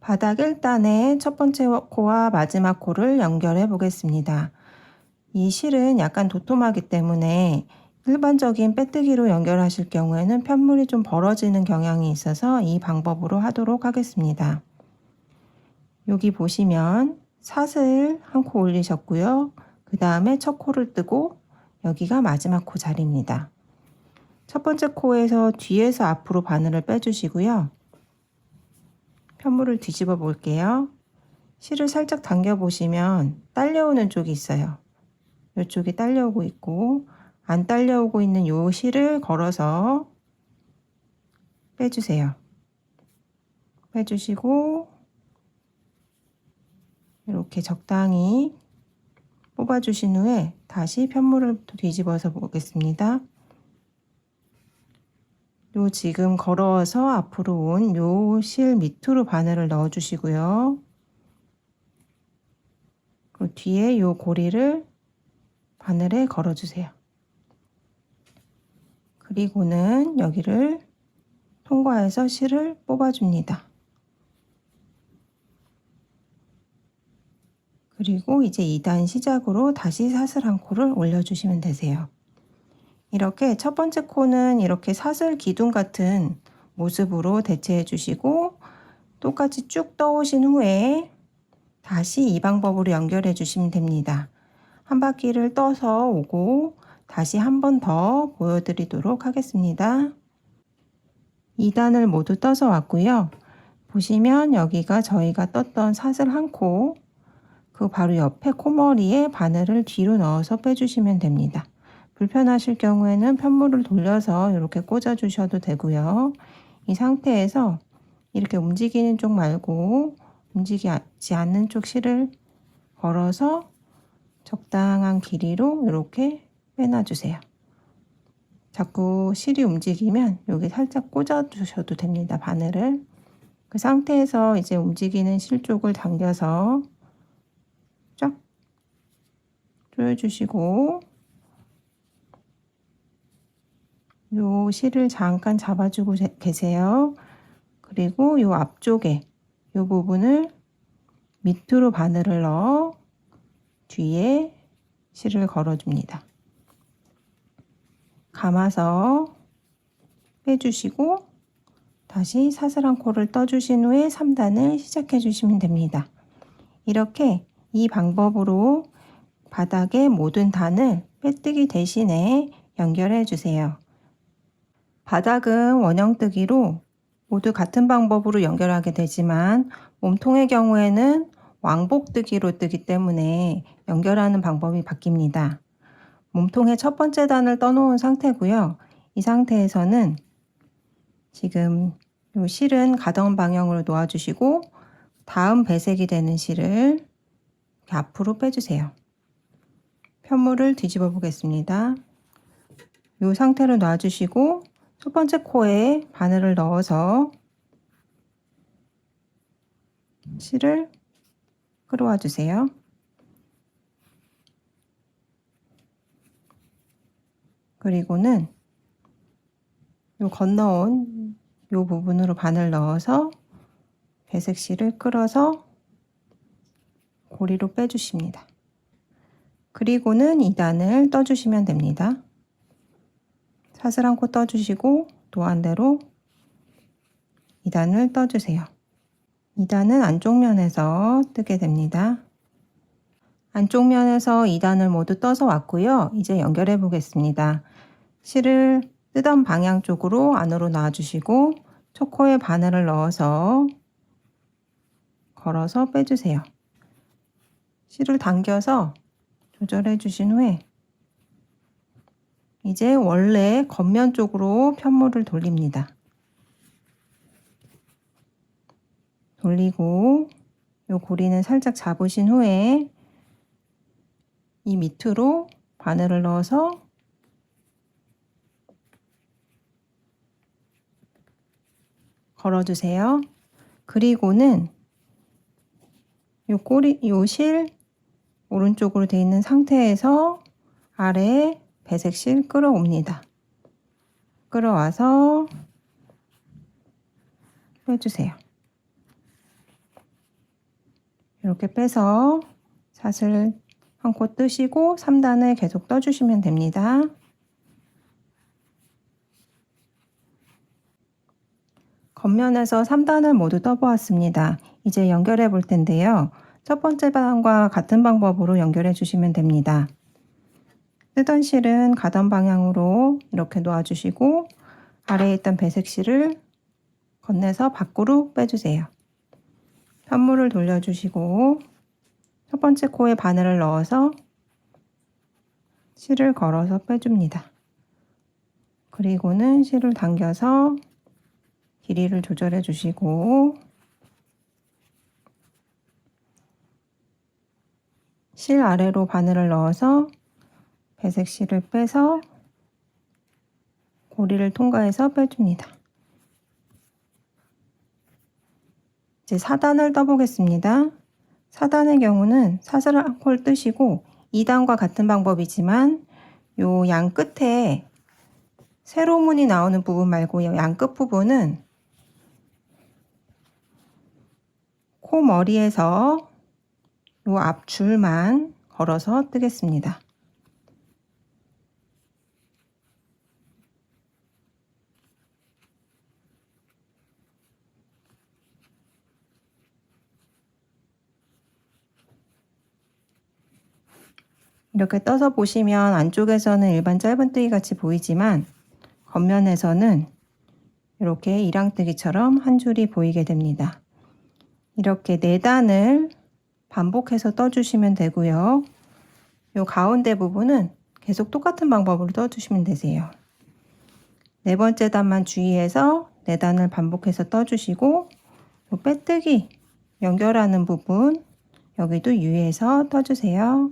바닥 1단의 첫 번째 코와 마지막 코를 연결해 보겠습니다. 이 실은 약간 도톰하기 때문에 일반적인 빼뜨기로 연결하실 경우에는 편물이 좀 벌어지는 경향이 있어서 이 방법으로 하도록 하겠습니다. 여기 보시면 사슬 한 코 올리셨고요. 그 다음에 첫 코를 뜨고 여기가 마지막 코 자리입니다. 첫 번째 코에서 뒤에서 앞으로 바늘을 빼주시고요. 편물을 뒤집어 볼게요. 실을 살짝 당겨 보시면 딸려오는 쪽이 있어요. 이쪽이 딸려오고 있고 안 딸려오고 있는 요 실을 걸어서 빼주세요. 빼주시고 이렇게 적당히 뽑아주신 후에 다시 편물을 뒤집어서 보겠습니다. 요 지금 걸어서 앞으로 온 요 실 밑으로 바늘을 넣어 주시고요. 그 뒤에 요 고리를 바늘에 걸어 주세요. 그리고는 여기를 통과해서 실을 뽑아 줍니다. 그리고 이제 2단 시작으로 다시 사슬 한 코를 올려주시면 되세요. 이렇게 첫 번째 코는 이렇게 사슬 기둥 같은 모습으로 대체해 주시고 똑같이 쭉 떠오신 후에 다시 이 방법으로 연결해 주시면 됩니다. 한 바퀴를 떠서 오고 다시 한 번 더 보여드리도록 하겠습니다. 2단을 모두 떠서 왔고요. 보시면 여기가 저희가 떴던 사슬 한 코, 그 바로 옆에 코머리에 바늘을 뒤로 넣어서 빼주시면 됩니다. 불편하실 경우에는 편물을 돌려서 이렇게 꽂아 주셔도 되고요. 이 상태에서 이렇게 움직이는 쪽 말고 움직이지 않는 쪽 실을 걸어서 적당한 길이로 이렇게 빼놔 주세요. 자꾸 실이 움직이면 여기 살짝 꽂아 주셔도 됩니다. 바늘을. 그 상태에서 이제 움직이는 실 쪽을 당겨서 쫙 조여주시고 요 실을 잠깐 잡아주고 계세요. 그리고 요 앞쪽에 요 부분을 밑으로 바늘을 넣어 뒤에 실을 걸어줍니다. 감아서 빼주시고 다시 사슬 한 코를 떠주신 후에 3단을 시작해 주시면 됩니다. 이렇게 이 방법으로 바닥의 모든 단을 빼뜨기 대신에 연결해 주세요. 바닥은 원형뜨기로 모두 같은 방법으로 연결하게 되지만 몸통의 경우에는 왕복뜨기로 뜨기 때문에 연결하는 방법이 바뀝니다. 몸통의 첫 번째 단을 떠놓은 상태고요. 이 상태에서는 지금 요 실은 가던 방향으로 놓아주시고 다음 배색이 되는 실을 앞으로 빼주세요. 편물을 뒤집어 보겠습니다. 이 상태로 놔주시고 첫 번째 코에 바늘을 넣어서 실을 끌어와 주세요. 그리고는 요 건너온 요 부분으로 바늘 넣어서 배색 실을 끌어서 고리로 빼주십니다. 그리고는 2단을 떠주시면 됩니다. 사슬 한코 떠주시고 또한대로 2단을 떠주세요. 2단은 안쪽 면에서 뜨게 됩니다. 안쪽 면에서 2단을 모두 떠서 왔고요. 이제 연결해 보겠습니다. 실을 뜨던 방향 쪽으로 안으로 놔주시고 초코에 바늘을 넣어서 걸어서 빼주세요. 실을 당겨서 조절해 주신 후에 이제 원래 겉면 쪽으로 편물을 돌립니다. 돌리고 이 고리는 살짝 잡으신 후에 이 밑으로 바늘을 넣어서 걸어주세요. 그리고는 요 꼬리, 요 실 오른쪽으로 되어 있는 상태에서 아래 배색실 끌어옵니다. 끌어와서 빼주세요. 이렇게 빼서 사슬 한 코 뜨시고 3단을 계속 떠주시면 됩니다. 겉면에서 3단을 모두 떠보았습니다. 이제 연결해 볼 텐데요. 첫 번째 단과 같은 방법으로 연결해 주시면 됩니다. 뜨던 실은 가던 방향으로 이렇게 놓아주시고 아래에 있던 배색 실을 건네서 밖으로 빼주세요. 편물을 돌려주시고 첫 번째 코에 바늘을 넣어서 실을 걸어서 빼줍니다. 그리고는 실을 당겨서 길이를 조절해 주시고 실 아래로 바늘을 넣어서 배색 실을 빼서 고리를 통과해서 빼줍니다. 이제 4단을 떠보겠습니다. 4단의 경우는 사슬을 한콜 뜨시고 2단과 같은 방법이지만 요 양 끝에 세로문이 나오는 부분 말고 양 끝 부분은 코 머리에서 요 앞줄만 걸어서 뜨겠습니다. 이렇게 떠서 보시면 안쪽에서는 일반 짧은뜨기 같이 보이지만 겉면에서는 이렇게 이랑뜨기처럼 한 줄이 보이게 됩니다. 이렇게 네 단을 반복해서 떠주시면 되고요. 요 가운데 부분은 계속 똑같은 방법으로 떠주시면 되세요. 네 번째 단만 주의해서 네 단을 반복해서 떠주시고 요 빼뜨기 연결하는 부분 여기도 유의해서 떠주세요.